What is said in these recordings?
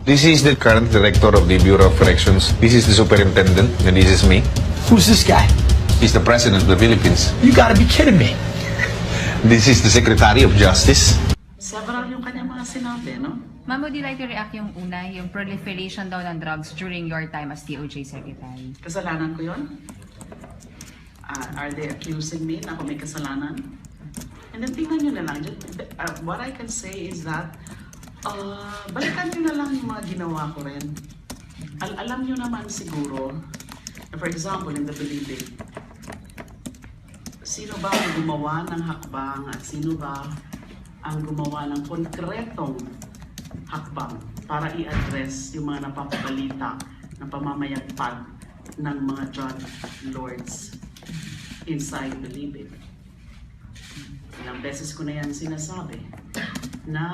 This is the current director of the Bureau of Corrections. This is the superintendent, and this is me. Who's this guy? He's the president of the Philippines. You gotta be kidding me. This is the secretary of justice. Several yung kanyang mga sinabi, no? Ma'am, would you like to react yung una, yung proliferation daw ng drugs during your time as DOJ Secretary? Kasalanan ko yon? Ah, are they accusing me na ako may kasalanan? And then tingnan nyo na lang, just, uh, what I can say is that, uh, balikan nyo na lang yung mga ginawa ko rin. Al alam nyo naman siguro, for example, in the Bilibid, sino ba ang gumawa ng hakbang at sino ba ang gumawa ng konkretong hakbang para i-address yung mga napapabalita na pamamayagpag ng mga drug lords inside Bilibid. Ilang beses ko na yan sinasabi na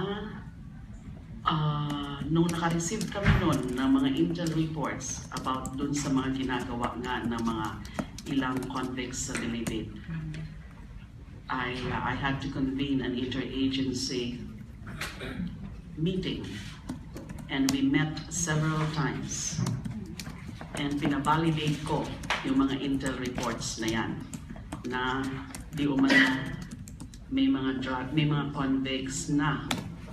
ah, nung naka-receive kami noon ng mga intel reports about dun sa mga ginagawa nga ng mga ilang convicts sa Bilibid, I, I had to convene an interagency meeting. And we met several times. And pinabalidate ko yung mga intel reports na yan na di umano may mga drug, may mga convicts na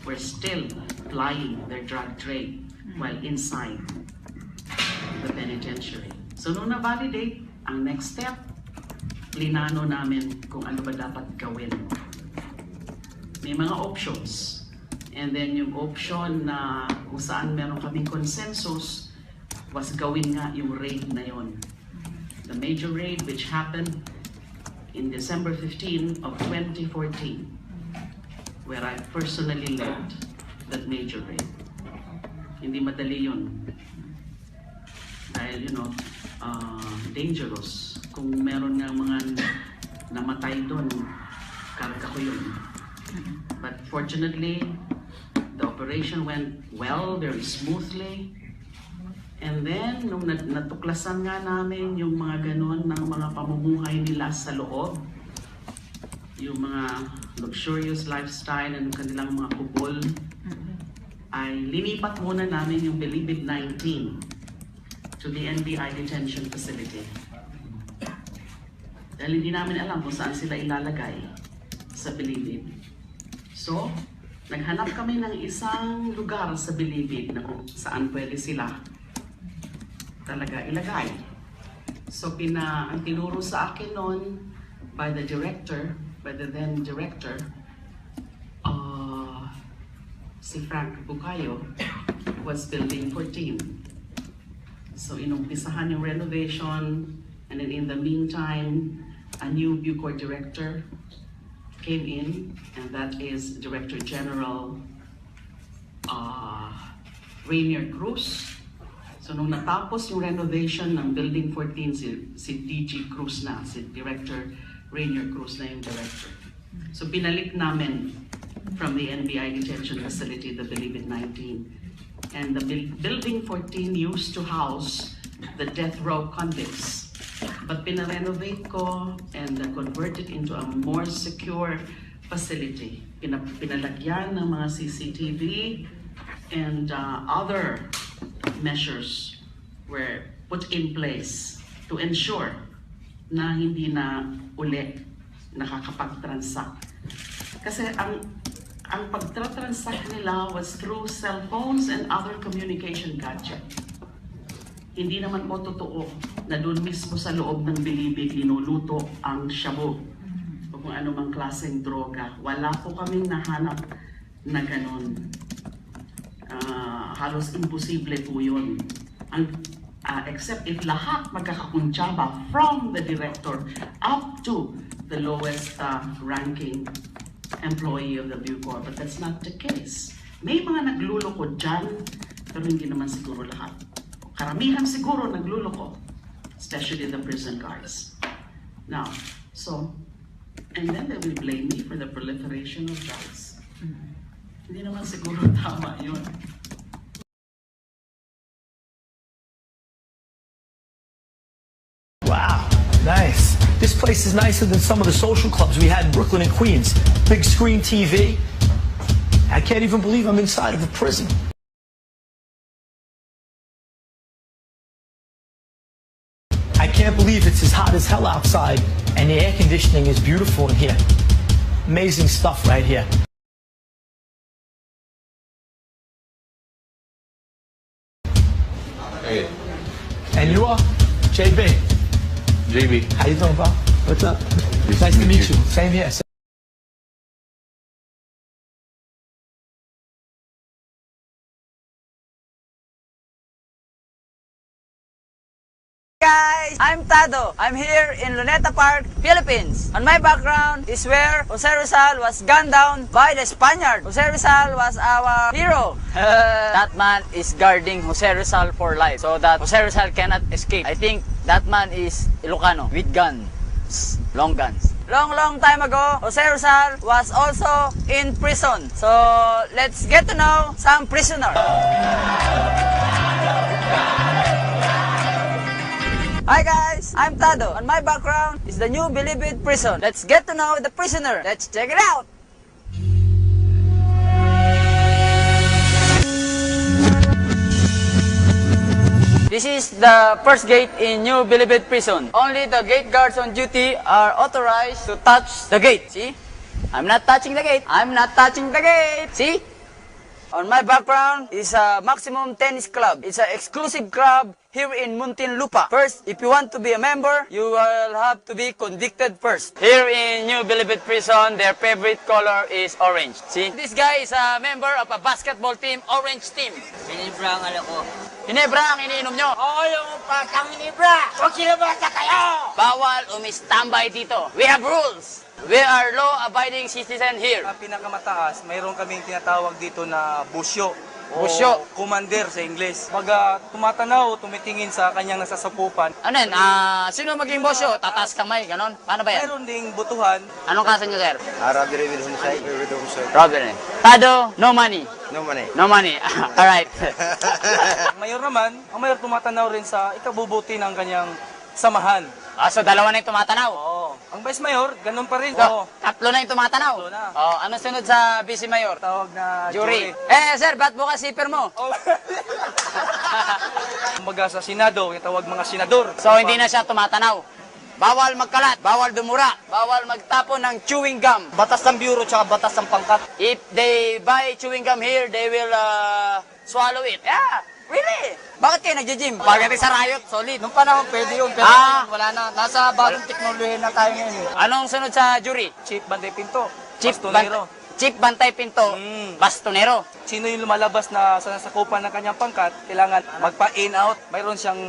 were still plying their drug trade while inside the penitentiary. So nung na-validate, ang next step, linano namin kung ano ba dapat gawin. May mga options. And then yung option na kung saan meron kaming consensus was gawin nga yung raid na yon. The major raid which happened in December 15 of 2014 where I personally led that major raid. Hindi madali yun. Dahil, you know, uh, dangerous. Kung meron nga mga namatay doon, karga ko yun. But fortunately, the operation went well, very smoothly. And then, nung nat- natuklasan nga namin yung mga ganon ng mga pamumuhay nila sa loob, yung mga luxurious lifestyle and kanilang mga kubol, ay linipat muna namin yung Bilibid 19 to the NBI detention facility. Dahil hindi namin alam kung saan sila ilalagay sa Bilibid. So, naghanap kami ng isang lugar sa Bilibid na kung saan pwede sila talaga ilagay. So, pina, ang tinuro sa akin noon by the director, by the then director, uh, si Frank Bucayo, was building 14. So, inumpisahan yung renovation, and then in the meantime, a new Bucor director came in, and that is Director General uh, Rainier Cruz. So nung natapos yung renovation ng Building 14, si, si DG Cruz na, si Director Rainier Cruz na yung director. So pinalik namin from the NBI detention facility, the Bilibid 19. And the buil- Building 14 used to house the death row convicts. But pinarenovate ko and uh, convert it into a more secure facility. Pina, pinalagyan ng mga CCTV and uh, other measures were put in place to ensure na hindi na uli nakakapag-transact. Kasi ang ang pagtra-transact nila was through cell phones and other communication gadget. Hindi naman po totoo na doon mismo sa loob ng bilibid linuluto ang shabu o kung ano mang klaseng droga. Wala po kaming nahanap na ganun. Ah, halos imposible po yun. Ang, ah, except if lahat magkakakuntsaba from the director up to the lowest ah, ranking employee of the Bucor. But that's not the case. May mga nagluloko dyan, pero hindi naman siguro lahat. Karamihan siguro nagluloko, especially the prison guards. Now, so, and then they will blame me for the proliferation of drugs. Hindi naman siguro tama yun. place is nicer than some of the social clubs we had in Brooklyn and Queens. Big screen TV. I can't even believe I'm inside of a prison. I can't believe it's as hot as hell outside and the air conditioning is beautiful in here. Amazing stuff right here. Hey. And you are? JB. JB. How you doing, Bob? What's up? Nice to meet you. Same here. guys! I'm Tado. I'm here in Luneta Park, Philippines. On my background is where Jose Rizal was gunned down by the Spaniard. Jose Rizal was our hero. that man is guarding Jose Rizal for life so that Jose Rizal cannot escape. I think that man is Ilocano with guns. Long guns. Long, long time ago, Jose Rizal was also in prison. So, let's get to know some prisoner. Hi guys, I'm Tado. On my background is the new Bilibid prison. Let's get to know the prisoner. Let's check it out. This is the first gate in New Bilibid prison. Only the gate guards on duty are authorized to touch the gate. See? I'm not touching the gate. I'm not touching the gate. See? On my background is a Maximum Tennis Club. It's an exclusive club here in Muntinlupa. First, if you want to be a member, you will have to be convicted first. Here in New Bilibid Prison, their favorite color is orange. See? This guy is a member of a basketball team, orange team. Hinibra ang ko. Hinebra ang iniinom nyo. Oo, yung patang hinibra! Huwag sinabasa kayo! Bawal umistambay dito. We have rules. We are law-abiding citizen here. Ang pinakamataas, mayroon kaming tinatawag dito na busyo. Busyo. O commander sa Ingles. Pag ah, tumatanaw, tumitingin sa kanyang nasasakupan, Ano yan? Ah, sino maging boss yun? Tataas kamay, ganon? Paano ba yan? mayroon ding butuhan. Anong klase nyo, sir? Robbery with homicide. With homicide. Robin. Tado, no money. No money. No money. Alright. Ang mayor naman, ang mayor tumatanaw rin sa ikabubuti ng kanyang samahan. ah, so dalawa na yung tumatanaw. Ang vice mayor, ganun pa rin. Oo. tatlo na yung tumatanaw. Tatlo na. Oh, ano sunod sa vice mayor? Tawag na Jury. jury. Eh, sir, ba't bukas zipper mo? Oh. Kumbaga sa Senado, yung tawag mga senador. so, hindi na siya tumatanaw. Bawal magkalat, bawal dumura, bawal magtapon ng chewing gum. Batas ng bureau tsaka batas ng pangkat. If they buy chewing gum here, they will uh, swallow it. Yeah, really? Bakit kayo nagja-gym? Pagdating sa riot, solid. Nung panahon, pwede yun. Pero Ah. wala na. Nasa bagong teknolohiya na tayo ngayon. eh. Anong sunod sa jury? Chief Banday Pinto. Chief, Bastonero. Chief Bantay Pinto, Mm. Bastonero. sino yung lumalabas na sa nasakupan ng kanyang pangkat, kailangan magpa-in out. Mayroon siyang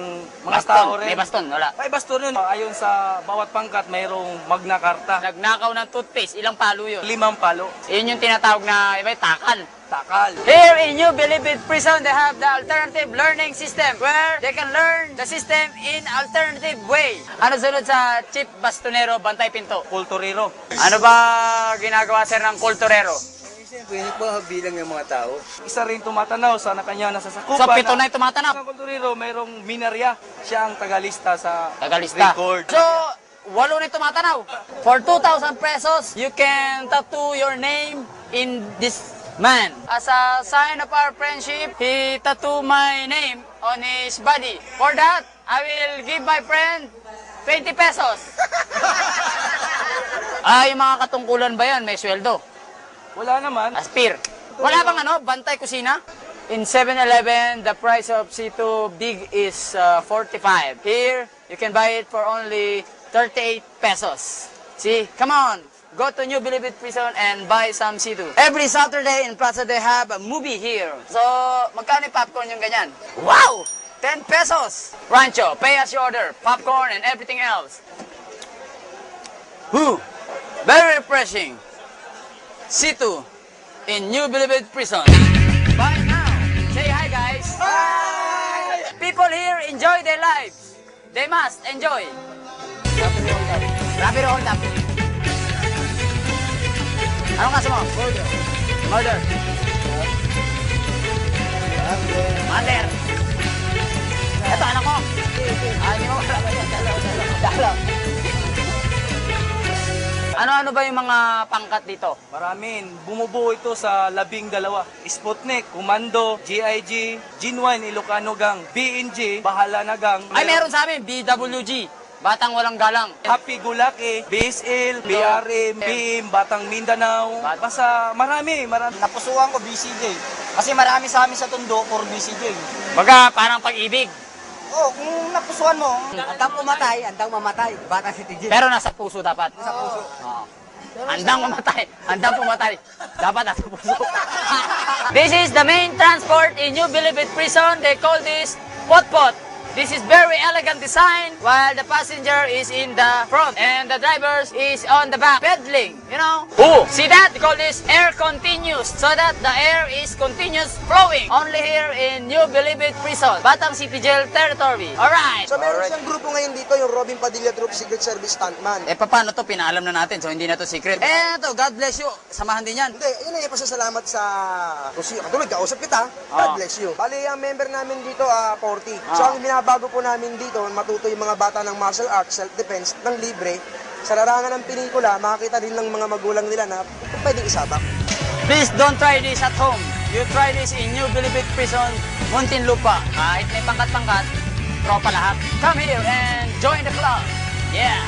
mga Baston. tao rin. May baston, wala. May baston yun. Ayon sa bawat pangkat, mayroong magna karta. Nagnakaw ng toothpaste, ilang palo yun? Limang palo. Yun yung tinatawag na, iba, takal. Takal. Here in New Bilibid Prison, they have the alternative learning system where they can learn the system in alternative way. Ano sunod sa Chief Bastonero, Bantay Pinto? Kulturero. Ano ba ginagawa sir ng kulturero? Siyempre, po bilang ng mga tao. Isa rin tumatanaw sa kanyang nasasakupan. So, pito na yung tumatanap. Ang kulturero, mayroong minarya. Siya ang tagalista sa Tagalista. record. So, walo na tumatanaw. For 2,000 pesos, you can tattoo your name in this man. As a sign of our friendship, he tattoo my name on his body. For that, I will give my friend 20 pesos. yung mga katungkulan ba yan? May sweldo. Wala naman. Aspir. Wala bang ano, bantay kusina? In 7-Eleven, the price of C2 Big is uh, 45. Here, you can buy it for only 38 pesos. See, come on. Go to New Bilibid Prison and buy some C2. Every Saturday in Plaza, they have a movie here. So, magkano popcorn yung ganyan? Wow! 10 pesos. Rancho, pay as you order. Popcorn and everything else. Whew! Very refreshing. C2 in New Bilibid Prison. Bye now. Say hi, guys. Hi. People here enjoy their lives. They must enjoy. Rapid hold up. Anong kaso mo? Murder. Murder. Murder. Ito, anak ko. Ah, hindi mo Dalaw. Ano-ano ba yung mga pangkat dito? Maraming. Bumubuo ito sa labing dalawa. Sputnik, Komando, GIG, Genuine Ilocano Gang, BNG, Bahala na Gang. Ay, meron sa amin, BWG. Batang walang galang. Happy Gulaki, BSL, BRM, BIM, Batang Mindanao. Basta marami, marami. Napusuan ko BCJ. Kasi marami sa amin sa Tondo for BCJ. Baga, parang pag-ibig. Oh, kung napusuan mo, andang pumatay, andang mamatay. Bata si TJ. Pero nasa puso dapat. Nasa puso. Andang mamatay. Andang pumatay. Dapat nasa puso. this is the main transport in New Bilibid Prison. They call this pot-pot. This is very elegant design while the passenger is in the front and the driver is on the back pedaling, you know. Oh, see that? They call this air continuous so that the air is continuous flowing. Only here in New Bilibid Prison, Batang City Jail territory. Alright. So meron siyang grupo ngayon dito, yung Robin Padilla Group Secret Service Stuntman. Eh, paano to? Pinaalam na natin, so hindi na to secret. Eh, to, God bless you. Samahan din yan. Hindi, yun ay pasasalamat sa Rosio. Katulad, kausap kita. God Ah. bless you. Bali, ang member namin dito, ah 40. So, Ah. ang binabago po namin dito, matuto yung mga bata ng martial arts, self-defense, ng libre. Sa larangan ng pelikula, makakita din ng mga magulang nila na pwedeng isabak. Please don't try this at home. You try this in New Bilibid Prison, Muntinlupa. Kahit may pangkat-pangkat, tropa lahat. Come here and join the club. Yeah.